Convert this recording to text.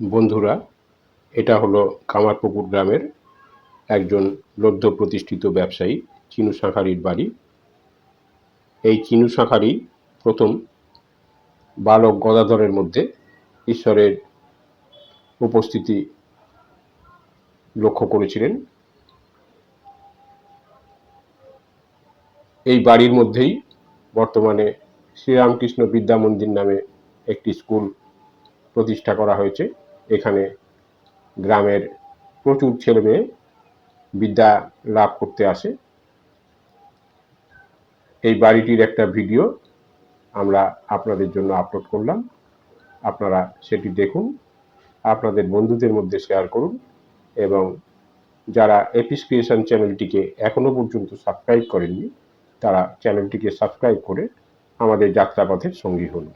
বন্ধুরা, এটা হলো কামারপুকুর গ্রামের একজন লব্ধ প্রতিষ্ঠিত ব্যবসায়ী, চিনু শাঁখারির বাড়ি। এই চিনু শাঁখারি প্রথম বালক গদাধরের মধ্যে ঈশ্বরের উপস্থিতি লক্ষ্য করেছিলেন। এই বাড়ির মধ্যেই বর্তমানে শ্রীরামকৃষ্ণ বিদ্যা মন্দির নামে একটি স্কুল প্রতিষ্ঠা করা হয়েছে। এখানে গ্রামের প্রচুর ছেলেমেয়ে বিদ্যা লাভ করতে আসে। এই বাড়িটির একটা ভিডিও আমরা আপনাদের জন্য আপলোড করলাম। আপনারা সেটি দেখুন, আপনাদের বন্ধুদের মধ্যে শেয়ার করুন এবং যারা এপিস ক্রিয়েশন চ্যানেলটিকে এখনও পর্যন্ত সাবস্ক্রাইব করেননি, তারা চ্যানেলটিকে সাবস্ক্রাইব করে আমাদের যাত্রাপথের সঙ্গী হন।